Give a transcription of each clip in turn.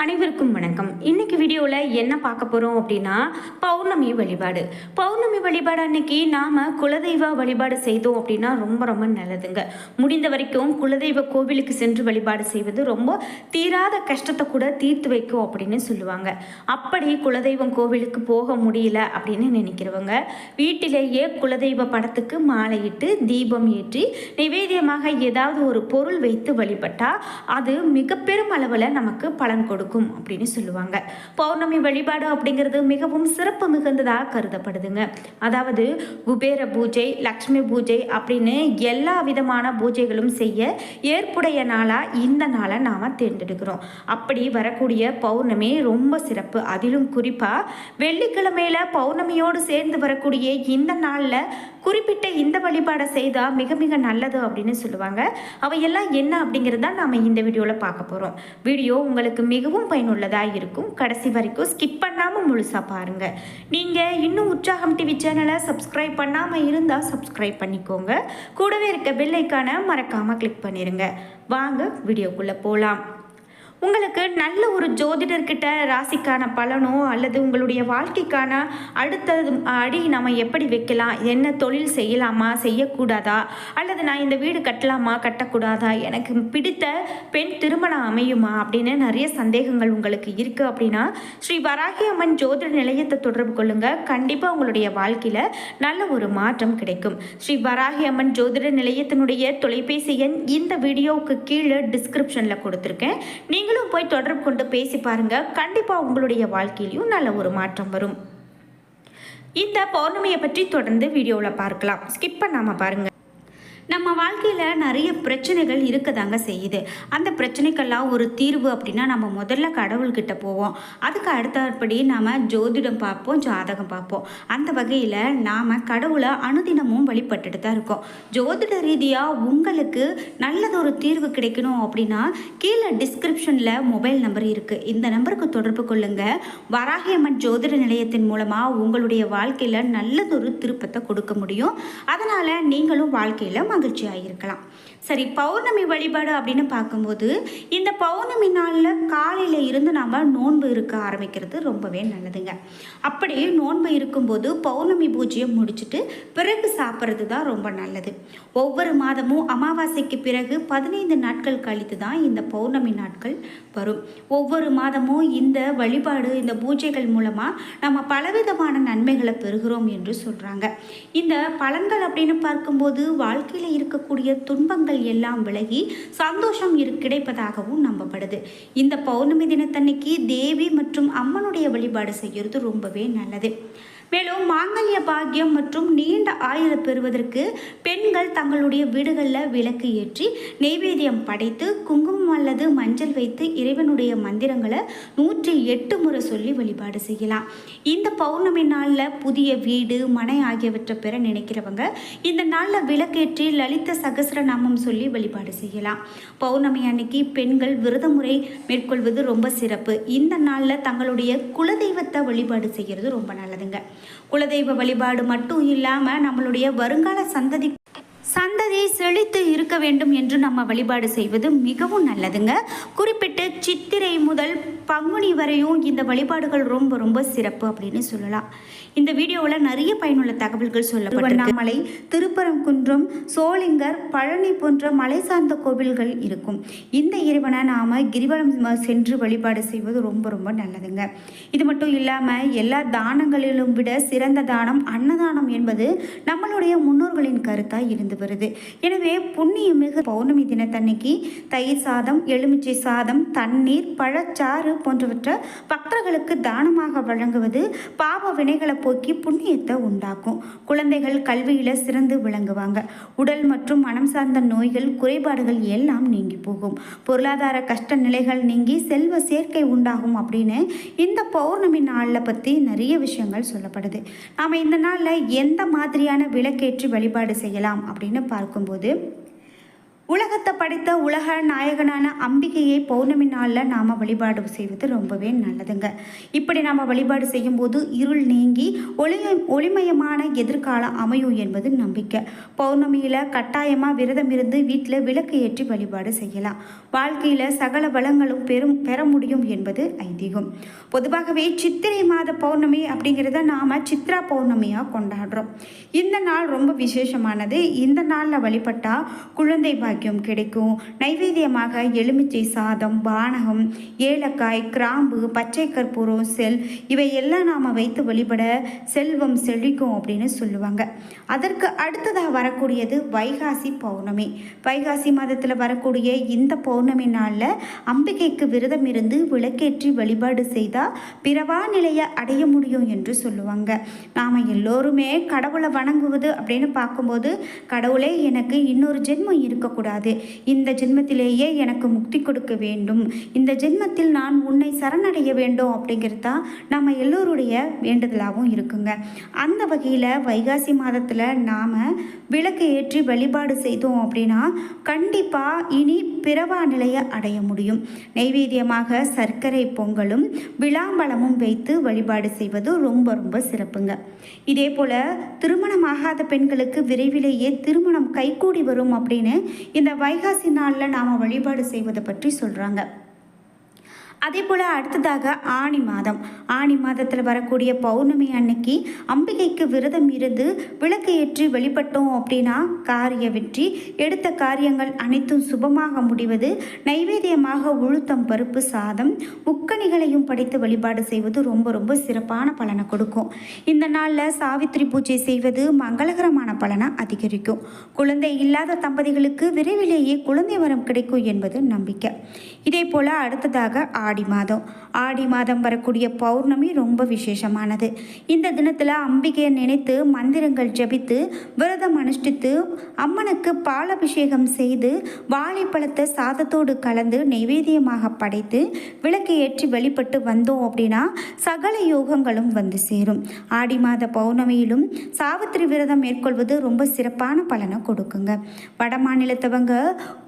அனைவருக்கும் வணக்கம். இன்றைக்கி வீடியோவில் என்ன பார்க்க போகிறோம் அப்படின்னா பௌர்ணமி வழிபாடு. பௌர்ணமி வழிபாடு அன்னைக்கு நாம் குலதெய்வ வழிபாடு செய்தோம் அப்படின்னா ரொம்ப ரொம்ப நல்லதுங்க. முடிந்த வரைக்கும் குலதெய்வ கோவிலுக்கு சென்று வழிபாடு செய்வது ரொம்ப தீராத கஷ்டத்தை கூட தீர்த்து வைக்கும் அப்படின்னு சொல்லுவாங்க. அப்படி குலதெய்வம் கோவிலுக்கு போக முடியல அப்படின்னு நினைக்கிறவங்க வீட்டிலேயே குலதெய்வ படத்துக்கு மாலையிட்டு தீபம் ஏற்றி நிவேதியமாக ஏதாவது ஒரு பொருள் வைத்து வழிபட்டால் அது மிக பெரும் அளவில் நமக்கு பலன் கொடுக்கும். அப்படின்னு சொல்லுவாங்க. பௌர்ணமி வழிபாடு அப்படிங்கிறது மிகவும் சிறப்பு மிகுந்ததாக கருதப்படுதுங்க. அதாவது குபேர பூஜை லக்ஷ்மி பூஜை அப்படின்னு எல்லா விதமான பூஜைகளும் செய்ய ஏற்புடைய நாளாக இந்த நாளை நாம் தேர்ந்தெடுக்கிறோம். அப்படி வரக்கூடிய பௌர்ணமி ரொம்ப சிறப்பு. அதிலும் குறிப்பாக வெள்ளிக்கிழமையில பௌர்ணமியோடு சேர்ந்து வரக்கூடிய இந்த நாளில் குறிப்பிட்ட இந்த வழிபாடை செய்தால் மிக மிக நல்லது அப்படின்னு சொல்லுவாங்க. அவையெல்லாம் என்ன அப்படிங்கிறத நாம் இந்த வீடியோவில் பார்க்க போகிறோம் வீடியோ உங்களுக்கு மிகவும் பயனுள்ளதாக இருக்கும். கடைசி வரைக்கும் ஸ்கிப் பண்ணாமல் முழுசாக பாருங்கள் நீங்கள் இன்னும் உற்சாகம் டிவி சேனலை சப்ஸ்கிரைப் பண்ணாமல் இருந்தால் சப்ஸ்கிரைப் பண்ணிக்கோங்க. கூடவே இருக்க பெல்லைக்கான மறக்காமல் கிளிக் பண்ணிடுங்க வாங்க வீடியோக்குள்ளே போகலாம் உங்களுக்கு நல்ல ஒரு ஜோதிடர்கிட்ட ராசிக்கான பலனோ அல்லது உங்களுடைய வாழ்க்கைக்கான அடுத்த அடி நம்ம எப்படி வைக்கலாம்? என்ன தொழில் செய்யலாமா? செய்யக்கூடாதா? அல்லது நான் இந்த வீடு கட்டலாமா? கட்டக்கூடாதா? எனக்கு பிடித்த பெண் திருமணம் அமையுமா? அப்படின்னு நிறைய சந்தேகங்கள் உங்களுக்கு இருக்குது அப்படின்னா ஸ்ரீ வராகி அம்மன் ஜோதிட நிலையத்தை தொடர்பு கொள்ளுங்கள் கண்டிப்பாக உங்களுடைய வாழ்க்கையில் நல்ல ஒரு மாற்றம் கிடைக்கும். ஸ்ரீ வராகி அம்மன் ஜோதிட நிலையத்தினுடைய தொலைபேசி எண் இந்த வீடியோவுக்கு கீழே டிஸ்கிரிப்ஷனில் கொடுத்துருக்கேன். நீங்கள் நீங்களும் போய் தொடர்பு கொண்டு பேசி பாருங்க. கண்டிப்பாக உங்களுடைய வாழ்க்கையிலையும் நல்ல ஒரு மாற்றம் வரும். இந்த பௌர்ணமியை பற்றி தொடர்ந்து வீடியோவில் பார்க்கலாம். ஸ்கிப் பண்ணாமல் பாருங்க. நம்ம வாழ்க்கையில் நிறைய பிரச்சனைகள் இருக்கதாங்க செய்யுது. அந்த பிரச்சனைக்கெல்லாம் ஒரு தீர்வு அப்படின்னா நம்ம முதல்ல கடவுள்கிட்ட போவோம். அதுக்கு அடுத்தபடி நாம் ஜோதிடம் பார்ப்போம் ஜாதகம் பார்ப்போம். அந்த வகையில் நாம் கடவுளை அனுதினமும் வழிபட்டுட்டு தான் இருக்கோம். ஜோதிட ரீதியாக உங்களுக்கு நல்லதொரு தீர்வு கிடைக்கணும் அப்படின்னா கீழே டிஸ்கிரிப்ஷனில் மொபைல் நம்பர் இருக்குது இந்த நம்பருக்கு தொடர்பு கொள்ளுங்கள் வராகியம்மன் ஜோதிட நிலையத்தின் மூலமாக உங்களுடைய வாழ்க்கையில் நல்லதொரு திருப்பத்தை கொடுக்க முடியும். அதனால் நீங்களும் வாழ்க்கையில் மகிழ்ச்சியாக இருக்கலாம் சரி பௌர்ணமி வழிபாடு அப்படின்னு பார்க்கும்போது இந்த பௌர்ணமி நாளில் காலையில் இருந்து நாம் நோன்பு இருக்க ஆரம்பிக்கிறது ரொம்பவே நல்லதுங்க. அப்படி நோன்பு இருக்கும்போது பௌர்ணமி பூஜையை முடிச்சுட்டு பிறகு சாப்பிட்றது தான் ரொம்ப நல்லது. ஒவ்வொரு மாதமும் அமாவாசைக்கு பிறகு பதினைந்து நாட்கள் கழித்து தான் இந்த பௌர்ணமி நாட்கள் வரும். ஒவ்வொரு மாதமும் இந்த வழிபாடு இந்த பூஜைகள் மூலமாக நம்ம பலவிதமான நன்மைகளை பெறுகிறோம் என்று சொல்கிறாங்க இந்த பலன்கள் அப்படின்னு பார்க்கும்போது வாழ்க்கையில் இருக்கக்கூடிய துன்பங்கள் எல்லாம் விலகி சந்தோஷம் இரு கிடைப்பதாகவும் நம்பப்படுது. இந்த பௌர்ணமி தினத்தன்னைக்கு தேவி மற்றும் அம்மனுடைய வழிபாடு செய்கிறது ரொம்பவே நல்லது. மேலும் மாங்கல்ய பாக்கியம் மற்றும் நீண்ட ஆயுத பெறுவதற்கு பெண்கள் தங்களுடைய வீடுகளில் விளக்கு ஏற்றி நெய்வேத்தியம் படைத்து குங்குமம் அல்லது மஞ்சள் வைத்து இறைவனுடைய மந்திரங்களை நூற்றி எட்டு முறை சொல்லி வழிபாடு செய்யலாம். இந்த பௌர்ணமி நாளில் புதிய வீடு மனை ஆகியவற்றை பெற நினைக்கிறவங்க இந்த நாளில் விளக்கேற்றி லலித சகசிரநாமம் சொல்லி வழிபாடு செய்யலாம். பௌர்ணமி அன்னைக்கு பெண்கள் விரத முறை மேற்கொள்வது ரொம்ப சிறப்பு. இந்த நாளில் தங்களுடைய குலதெய்வத்தை வழிபாடு செய்கிறது ரொம்ப நல்லதுங்க. குலதெய்வ வழிபாடு மட்டும் இல்லாமல் நம்மளுடைய வருங்கால சந்ததி சந்ததி செழித்து இருக்க வேண்டும் என்று நம்ம வழிபாடு செய்வது மிகவும் நல்லதுங்க. குறிப்பிட்டு சித்திரை முதல் பங்குனி வரையும் இந்த வழிபாடுகள் ரொம்ப ரொம்ப சிறப்பு அப்படின்னு சொல்லலாம். இந்த வீடியோவில் நிறைய பயனுள்ள தகவல்கள் சொல்லப்பட்டிருமலை திருப்பரங்குன்றம் சோளிங்கர் பழனி போன்ற மலை சார்ந்த கோவில்கள் இருக்கும். இந்த இறைவனை நாம் கிரிவலம் சென்று வழிபாடு செய்வது ரொம்ப ரொம்ப நல்லதுங்க. இது மட்டும் இல்லாமல் எல்லா தானங்களிலும் விட சிறந்த தானம் அன்னதானம் என்பது நம்மளுடைய முன்னோர்களின் கருத்தாக இருந்து வருது. எனவே புண்ணியமிகு பௌர்ணமி தினத்தன்னைக்கு தயிர் சாதம் எலுமிச்சை சாதம் தண்ணீர் பழச்சாறு போன்றவற்றை பக்தர்களுக்கு தானமாக வழங்குவது பாவ வினைகளை போக்கி புண்ணியத்தை உண்டாக்கும். குழந்தைகள் கல்வியில் சிறந்து விளங்குவாங்க. உடல் மற்றும் மனம் சார்ந்த நோய்கள் குறைபாடுகள் எல்லாம் நீங்கி போகும். பொருளாதார கஷ்ட நிலைகள் நீங்கி செல்வ சேர்க்கை உண்டாகும் அப்படின்னு இந்த பௌர்ணமி நாளில் பற்றி நிறைய விஷயங்கள் சொல்லப்படுது. நாம் இந்த நாளில் எந்த மாதிரியான விளக்கேற்றி வழிபாடு செய்யலாம் அப்படின்னு அப்படின்னு பார்க்கும்போது உலகத்தை படைத்த உலக நாயகனான அம்பிகையை பௌர்ணமி நாளில் நாம் வழிபாடு செய்வது ரொம்பவே நல்லதுங்க. இப்படி நாம் வழிபாடு செய்யும்போது இருள் நீங்கி ஒளி ஒளிமயமான எதிர்காலம் அமையும் என்பது நம்பிக்கை. பௌர்ணமியில் கட்டாயமாக விரதம் இருந்து வீட்டில் விளக்கு ஏற்றி வழிபாடு செய்யலாம். வாழ்க்கையில் சகல வளங்களும் பெரும் பெற முடியும் என்பது ஐதீகம். பொதுவாகவே சித்திரை மாத பௌர்ணமி அப்படிங்கிறத நாம் சித்ரா பௌர்ணமியாக கொண்டாடுறோம். இந்த நாள் ரொம்ப விசேஷமானது. இந்த நாளில் வழிபட்டால் குழந்தை ஆரோக்கியம் கிடைக்கும். நைவேத்தியமாக எலுமிச்சை சாதம் பானகம் ஏலக்காய் கிராம்பு பச்சை கற்பூரம் செல் இவை எல்லாம் நாம் வைத்து வழிபட செல்வம் செழிக்கும் அப்படின்னு சொல்லுவாங்க. அதற்கு அடுத்ததாக வரக்கூடியது வைகாசி பௌர்ணமி. வைகாசி மாதத்தில் வரக்கூடிய இந்த பௌர்ணமி நாளில் அம்பிகைக்கு விரதம் இருந்து விளக்கேற்றி வழிபாடு செய்தால் பிறவா நிலையை அடைய முடியும் என்று சொல்லுவாங்க. நாம் எல்லோருமே கடவுளை வணங்குவது அப்படின்னு பார்க்கும்போது கடவுளே எனக்கு இன்னொரு ஜென்மம் இருக்கக்கூடாது. இந்த ஜென்மத்திலேயே எனக்கு முக்தி கொடுக்க வேண்டும். இந்த ஜென்மத்தில் நான் உன்னை சரணடைய வேண்டும் அப்படிங்கிறது தான் நம்ம எல்லோருடைய வேண்டுதலாகவும் இருக்குங்க. அந்த வகையில் வைகாசி மாதத்தில் நாம் விளக்கு ஏற்றி வழிபாடு செய்தோம் அப்படின்னா கண்டிப்பாக இனி பிறவா நிலையை அடைய முடியும். நைவேத்தியமாக சர்க்கரை பொங்கலும் விளாம்பழமும் வைத்து வழிபாடு செய்வது ரொம்ப ரொம்ப சிறப்புங்க. இதே போல் திருமணமாகாத பெண்களுக்கு விரைவிலேயே திருமணம் கைகூடி வரும் அப்படின்னு இந்த வைகாசி நாளில் நாம் வழிபாடு செய்வதை பற்றி சொல்கிறாங்க அதே போல் அடுத்ததாக ஆணி மாதம். ஆணி மாதத்தில் வரக்கூடிய பௌர்ணமி அன்னைக்கு அம்பிகைக்கு விரதம் இருந்து விளக்கு ஏற்றி வெளிப்பட்டோம் அப்படின்னா காரிய வெற்றி. எடுத்த காரியங்கள் அனைத்தும் சுபமாக முடிவது நைவேத்தியமாக உளுத்தம் பருப்பு சாதம் முக்கணிகளையும் படைத்து வழிபாடு செய்வது ரொம்ப ரொம்ப சிறப்பான பலனை கொடுக்கும். இந்த நாளில் சாவித்திரி பூஜை செய்வது மங்களகரமான பலனை அதிகரிக்கும். குழந்தை இல்லாத தம்பதிகளுக்கு விரைவிலேயே குழந்தை வரம் கிடைக்கும் என்பது நம்பிக்கை. இதே போல் அடுத்ததாக ஆ மாதம். ஆடி மாதம் வரக்கூடிய பௌர்ணமி ரொம்ப விசேஷமானது. இந்த தினத்தில் அம்பிகையை நினைத்து மந்திரங்கள் ஜபித்து விரதம் அனுஷ்டித்து அம்மனுக்கு பாலபிஷேகம் செய்து வாழைப்பழத்தை சாதத்தோடு கலந்து நைவேத்தியமாக படைத்து விளக்கு ஏற்றி வெளிப்பட்டு வந்தோம் அப்படின்னா சகல யோகங்களும் வந்து சேரும். ஆடி மாத பௌர்ணமியிலும் சாவித்திரி விரதம் மேற்கொள்வது ரொம்ப சிறப்பான பலனை கொடுக்குங்க. வட மாநிலத்தவங்க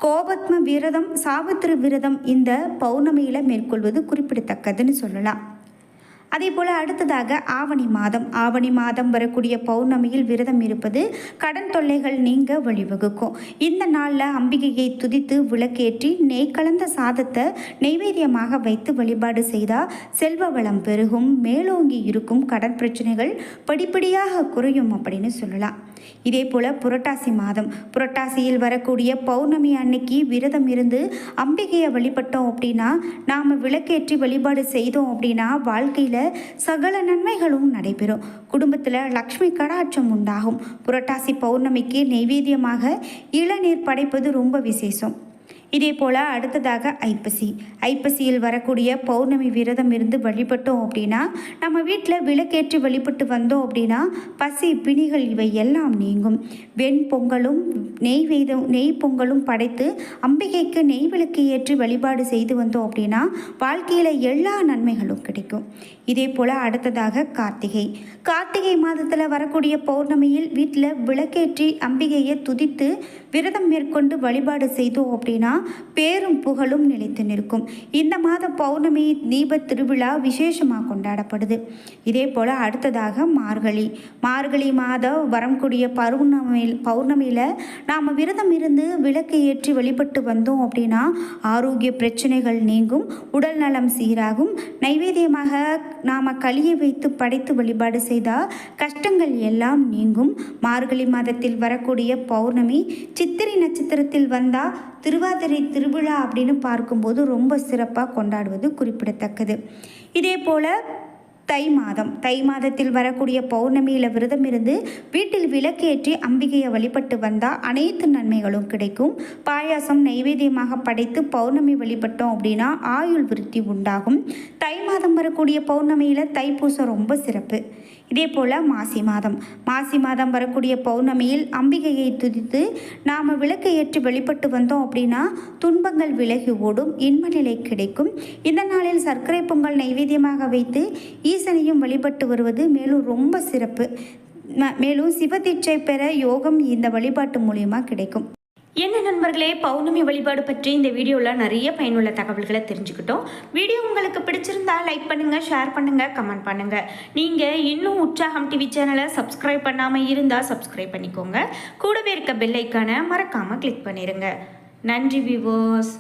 கோபத்ம விரதம் சாவித்திரி விரதம் இந்த பௌர்ணமியில் கொள்வது குறிப்பிடத்தக்கதுன்னு சொல்லலாம். அதே போல் அடுத்ததாக ஆவணி மாதம். ஆவணி மாதம் வரக்கூடிய பௌர்ணமியில் விரதம் இருப்பது கடன் தொல்லைகள் நீங்க வழிவகுக்கும். இந்த நாளில் அம்பிகையை துதித்து விளக்கேற்றி நெய் கலந்த சாதத்தை நெய்வேத்தியமாக வைத்து வழிபாடு செய்தால் செல்வ வளம் பெருகும் மேலோங்கி இருக்கும் கடன் பிரச்சனைகள் படிப்படியாக குறையும் அப்படின்னு சொல்லலாம். இதே போல் புரட்டாசி மாதம். புரட்டாசியில் வரக்கூடிய பௌர்ணமி அன்னைக்கு விரதம் இருந்து அம்பிகையை வழிபட்டோம் அப்படின்னா நாம் விளக்கேற்றி வழிபாடு செய்தோம் அப்படின்னா வாழ்க்கையில் சகல நன்மைகளும் நடைபெறும். குடும்பத்தில் லக்ஷ்மி கடாட்சம் உண்டாகும். புரட்டாசி பௌர்ணமிக்கு நெய்வேத்தியமாக இளநீர் படைப்பது ரொம்ப விசேஷம். இதே போல் அடுத்ததாக ஐப்பசி. ஐப்பசியில் வரக்கூடிய பௌர்ணமி விரதம் இருந்து வழிபட்டோம் அப்படின்னா நம்ம வீட்டில் விளக்கேற்றி வழிபட்டு வந்தோம் அப்படின்னா பசி பிணிகள் இவை எல்லாம் நீங்கும். வெண் பொங்கலும் நெய் வெய்தம் நெய் பொங்கலும் படைத்து அம்பிகைக்கு நெய் விளக்கு ஏற்றி வழிபாடு செய்து வந்தோம் அப்படின்னா வாழ்க்கையில் எல்லா நன்மைகளும் கிடைக்கும். இதே போல் அடுத்ததாக கார்த்திகை. கார்த்திகை மாதத்தில் வரக்கூடிய பௌர்ணமியில் வீட்டில் விளக்கேற்றி அம்பிகையை துதித்து விரதம் மேற்கொண்டு வழிபாடு செய்தோம் அப்படின்னா பேரும் புகழும் நிலைத்து நிற்கும். இந்த மாத பௌர்ணமி தீப திருவிழா விசேஷமாக கொண்டாடப்படுது. இதே போல் அடுத்ததாக மார்கழி. மார்கழி மாத வரக்கூடிய பௌர்ணமியில் பௌர்ணமியில் நாம் விரதம் இருந்து விளக்கு ஏற்றி வழிபட்டு வந்தோம் அப்படின்னா ஆரோக்கிய பிரச்சனைகள் நீங்கும் உடல் நலம் சீராகும். நைவேத்தியமாக நாம் களியை வைத்து படைத்து வழிபாடு செய்தால் கஷ்டங்கள் எல்லாம் நீங்கும். மார்கழி மாதத்தில் வரக்கூடிய பௌர்ணமி சித்திரை நட்சத்திரத்தில் வந்தால் திருவாதிரை திருவிழா அப்படின்னு பார்க்கும்போது ரொம்ப சிறப்பாக கொண்டாடுவது குறிப்பிடத்தக்கது. இதே போல் தை மாதம் தை மாதத்தில் வரக்கூடிய பௌர்ணமியில் விரதம் இருந்து வீட்டில் விளக்கேற்றி அம்பிகையை வழிபட்டு வந்தால் அனைத்து நன்மைகளும் கிடைக்கும். பாயாசம் நைவேத்தியமாக படைத்து பௌர்ணமி வழிபட்டோம் அப்படின்னா ஆயுள் விருத்தி உண்டாகும். தை மாதம் வரக்கூடிய பௌர்ணமியில் தைப்பூசம் ரொம்ப சிறப்பு. இதே போல் மாசி மாதம். மாசி மாதம் வரக்கூடிய பௌர்ணமியில் அம்பிகையை துதித்து நாம் விளக்கை ஏற்றி வெளிப்பட்டு வந்தோம் அப்படின்னா துன்பங்கள் விலகி ஓடும் இன்ப நிலை கிடைக்கும். இந்த நாளில் சர்க்கரை பொங்கல் நைவேத்தியமாக வைத்து ஈசனையும் வழிபட்டு வருவது மேலும் ரொம்ப சிறப்பு. மேலும் சிவதீட்சை பெற யோகம் இந்த வழிபாட்டு மூலியமாக கிடைக்கும். என்ன நண்பர்களே பௌர்ணமி வழிபாடு பற்றி இந்த வீடியோவில் நிறைய பயனுள்ள தகவல்களை தெரிஞ்சுக்கிட்டோம். வீடியோ உங்களுக்கு பிடிச்சிருந்தா லைக் பண்ணுங்கள் ஷேர் பண்ணுங்கள் கமெண்ட் பண்ணுங்கள் நீங்கள் இன்னும் உற்சாகம் டிவி சேனலை சப்ஸ்கிரைப் பண்ணாமல் இருந்தால் சப்ஸ்கிரைப் பண்ணிக்கோங்க. கூடவே இருக்க பெல்லைக்கான மறக்காமல் கிளிக் பண்ணிடுங்க நன்றி விவோஸ்